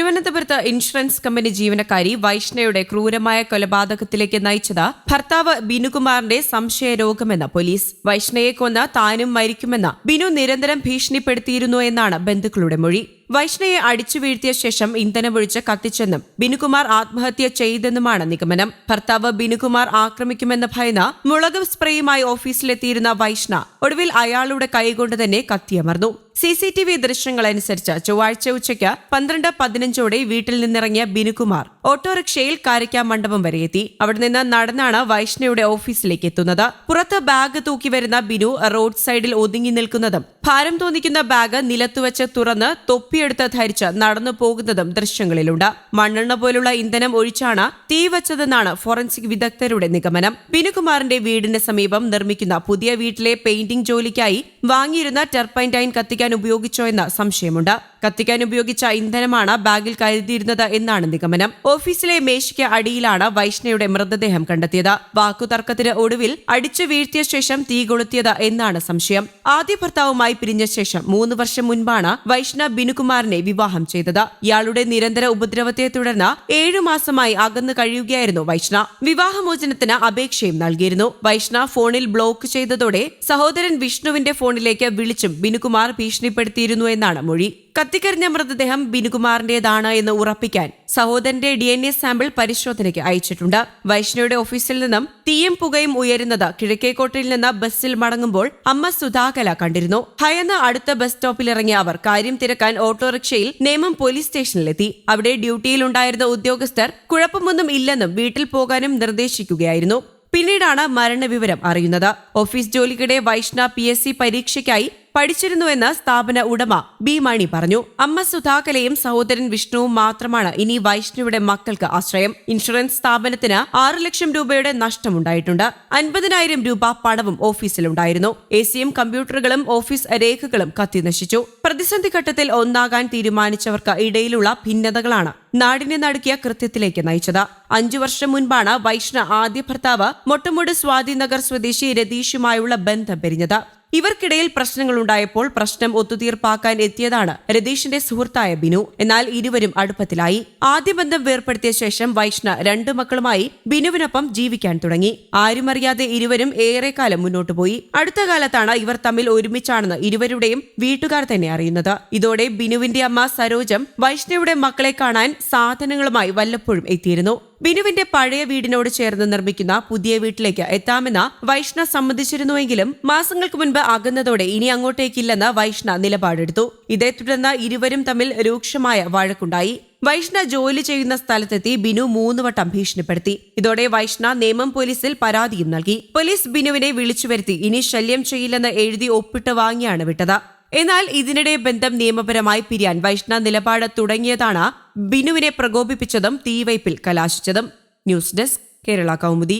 തിരുവനന്തപുരത്ത് insurance company ജീവനക്കാരി വൈഷ്ണയുടെ ക്രൂരമായ കൊലപാതകത്തിലേക്ക് നയിച്ചത് ഭർത്താവ് ബിനുകുമാറിന്റെ സംശയ രോഗമെന്ന് പോലീസ്. വൈഷ്ണയെ കൊന്ന് താനും മരിക്കുമെന്ന് ബിനു നിരന്തരം ഭീഷണിപ്പെടുത്തിയിരുന്നു എന്നാണ് ബന്ധുക്കളുടെ മൊഴി. വൈഷ്ണയെ അടിച്ചു വീഴ്ത്തിയ ശേഷം ഇന്ധനമൊഴിച്ച് കത്തിച്ചെന്നും ബിനുകുമാർ ആത്മഹത്യ ചെയ്തെന്നുമാണ് നിഗമനം. ഭർത്താവ് ബിനുകുമാർ ആക്രമിക്കുമെന്ന ഭയന്ന് മുളക് സ്പ്രേയുമായി ഓഫീസിലെത്തിയിരുന്ന വൈഷ്ണ ഒടുവിൽ അയാളുടെ കൈകൊണ്ട് തന്നെ കത്തിയമർന്നു. സി സി ടി വി ദൃശ്യങ്ങളനുസരിച്ച് ചൊവ്വാഴ്ച ഉച്ചയ്ക്ക് പന്ത്രണ്ട് പതിനഞ്ചോടെ വീട്ടിൽ നിന്നിറങ്ങിയ ബിനുകുമാർ ഓട്ടോറിക്ഷയിൽ കാരിക്ക മണ്ഡപം വരെ എത്തി. അവിടെ നിന്ന് നടന്നാണ് വൈഷ്ണയുടെ ഓഫീസിലേക്ക് എത്തുന്നത്. പുറത്ത് ബാഗ് തൂക്കി വരുന്ന ബിനു റോഡ് സൈഡിൽ ഒതുങ്ങി നിൽക്കുന്നതും ഭാരം തോന്നിക്കുന്ന ബാഗ് നിലത്തുവച്ച് തുറന്ന് തൊപ്പിയെടുത്ത് ധരിച്ച് നടന്നു പോകുന്നതും ദൃശ്യങ്ങളിലുണ്ട്. മണ്ണെണ്ണ പോലുള്ള ഇന്ധനം ഒഴിച്ചാണ് തീ വച്ചതെന്നാണ് ഫോറൻസിക് വിദഗ്ധരുടെ നിഗമനം. ബിനുകുമാറിന്റെ വീടിന് സമീപം നിർമ്മിക്കുന്ന പുതിയ വീട്ടിലെ പെയിന്റിംഗ് ജോലിക്കായി വാങ്ങിയിരുന്ന ടെർപ്പൈൻ ടൈൻ കത്തിക്കാൻ ഉപയോഗിച്ചോ എന്ന സംശയമുണ്ട്. കത്തിക്കാൻ ഉപയോഗിച്ച ഇന്ധനമാണ് ബാഗിൽ കരുതിയിരുന്നത് എന്നാണ് നിഗമനം. ഓഫീസിലെ മേശയ്ക്ക് അടിയിലാണ് വൈഷ്ണയുടെ മൃതദേഹം കണ്ടെത്തിയത്. വാക്കുതർക്കത്തിന് ഒടുവിൽ അടിച്ചു വീഴ്ത്തിയ ശേഷം തീ കൊളുത്തിയത് എന്നാണ് സംശയം. ആദ്യ ഭർത്താവുമായി പിരിഞ്ഞ ശേഷം മൂന്ന് വർഷം മുൻപാണ് വൈഷ്ണ ബിനുകുമാറിനെ വിവാഹം ചെയ്തത്. ഇയാളുടെ നിരന്തര ഉപദ്രവത്തെ തുടർന്ന് ഏഴു മാസമായി അകന്നു കഴിയുകയായിരുന്നു വൈഷ്ണ. വിവാഹമോചനത്തിന് അപേക്ഷയും നൽകിയിരുന്നു. വൈഷ്ണ ഫോണിൽ ബ്ലോക്ക് ചെയ്തതോടെ സഹോദരൻ വിഷ്ണുവിന്റെ ഫോണിലേക്ക് വിളിച്ചും ബിനുകുമാർ ഭീഷണിപ്പെടുത്തിയിരുന്നു എന്നാണ് മൊഴി. കത്തിക്കരിഞ്ഞ മൃതദേഹം ബിനുകുമാറിന്റേതാണ് എന്ന് ഉറപ്പിക്കാൻ സഹോദരന്റെ ഡി എൻ എ സാമ്പിൾ പരിശോധനയ്ക്ക് അയച്ചിട്ടുണ്ട്. വൈഷ്ണയുടെ ഓഫീസിൽ നിന്നും തീയും പുകയും ഉയരുന്നത് കിഴക്കേക്കോട്ടയിൽ നിന്ന് ബസ്സിൽ മടങ്ങുമ്പോൾ അമ്മ സുധാകല കണ്ടിരുന്നു. ഭയന്ന് അടുത്ത ബസ് സ്റ്റോപ്പിൽ ഇറങ്ങിയ അവർ കാര്യം തിരക്കാൻ ഓട്ടോറിക്ഷയിൽ നേമം പോലീസ് സ്റ്റേഷനിലെത്തി. അവിടെ ഡ്യൂട്ടിയിലുണ്ടായിരുന്ന ഉദ്യോഗസ്ഥർ കുഴപ്പമൊന്നും ഇല്ലെന്നും വീട്ടിൽ പോകാനും നിർദ്ദേശിക്കുകയായിരുന്നു. പിന്നീടാണ് മരണവിവരം അറിയുന്നത്. ഓഫീസ് ജോലിക്കിടെ വൈഷ്ണ പി എസ് സി പരീക്ഷയ്ക്കായി പഠിച്ചിരുന്നുവെന്ന് സ്ഥാപന ഉടമ ബി മണി പറഞ്ഞു. അമ്മ സുധാകലയും സഹോദരൻ വിഷ്ണുവും മാത്രമാണ് ഇനി വൈഷ്ണുവിടെ മക്കൾക്ക് ആശ്രയം. ഇൻഷുറൻസ് സ്ഥാപനത്തിന് ആറ് ലക്ഷം രൂപയുടെ നഷ്ടമുണ്ടായിട്ടുണ്ട്. അൻപതിനായിരം രൂപ പണവും ഓഫീസിലുണ്ടായിരുന്നു. എ സിയും കമ്പ്യൂട്ടറുകളും ഓഫീസ് രേഖകളും കത്തിനശിച്ചു. പ്രതിസന്ധി ഘട്ടത്തിൽ ഒന്നാകാൻ തീരുമാനിച്ചവർക്ക് ഇടയിലുള്ള ഭിന്നതകളാണ് നാടിനെ നടുക്കിയ കൃത്യത്തിലേക്ക് നയിച്ചത്. അഞ്ചു വർഷം മുൻപാണ് വൈഷ്ണ ആദ്യ ഭർത്താവ് മൊട്ടമുട് സ്വാതിനഗർ സ്വദേശി രതീഷുമായുള്ള ബന്ധം പിരിഞ്ഞത്. ഇവർക്കിടയിൽ പ്രശ്നങ്ങളുണ്ടായപ്പോൾ പ്രശ്നം ഒത്തുതീർപ്പാക്കാൻ എത്തിയതാണ് രതീഷിന്റെ സുഹൃത്തായ ബിനു. എന്നാൽ ഇരുവരും അടുപ്പത്തിലായി. ആദ്യ ബന്ധം വേർപ്പെടുത്തിയ ശേഷം വൈഷ്ണ രണ്ടു മക്കളുമായി ബിനുവിനൊപ്പം ജീവിക്കാൻ തുടങ്ങി. ആരുമറിയാതെ ഇരുവരും ഏറെക്കാലം മുന്നോട്ടു പോയി. അടുത്ത കാലത്താണ് ഇവർ തമ്മിൽ ഒരുമിച്ചാണെന്ന് ഇരുവരുടെയും വീട്ടുകാർ തന്നെ അറിയുന്നത്. ഇതോടെ ബിനുവിന്റെ അമ്മ സരോജം വൈഷ്ണയുടെ മക്കളെ കാണാൻ സാധനങ്ങളുമായി വല്ലപ്പോഴും എത്തിയിരുന്നു. ബിനുവിന്റെ പഴയ വീടിനോട് ചേർന്ന് നിർമ്മിക്കുന്ന പുതിയ വീട്ടിലേക്ക് എത്താമെന്ന് വൈഷ്ണ സമ്മതിച്ചിരുന്നുവെങ്കിലും മാസങ്ങൾക്ക് മുൻപ് അകന്നതോടെ ഇനി അങ്ങോട്ടേക്കില്ലെന്ന് വൈഷ്ണ നിലപാടെടുത്തു. ഇതേ തുടർന്ന് ഇരുവരും തമ്മിൽ രൂക്ഷമായ വഴക്കുണ്ടായി. വൈഷ്ണ ജോലി ചെയ്യുന്ന സ്ഥലത്തെത്തി ബിനു മൂന്നുവട്ടം ഭീഷണിപ്പെടുത്തി. ഇതോടെ വൈഷ്ണ നിയമം പോലീസിൽ പരാതിയും നൽകി. പോലീസ് ബിനുവിനെ വിളിച്ചു വരുത്തി ഇനി ശല്യം ചെയ്യില്ലെന്ന് എഴുതി ഒപ്പിട്ട് വാങ്ങിയാണ് വിട്ടത്. എന്നാൽ ഇതിനിടെ ബന്ധം നിയമപരമായി പിരിയാൻ വൈഷ്ണ നിലപാട് തുടങ്ങിയതാണ് ബിനുവിനെ പ്രകോപിപ്പിച്ചതും തീവയ്പിൽ കലാശിച്ചതും. News desk Kerala Kaumudi.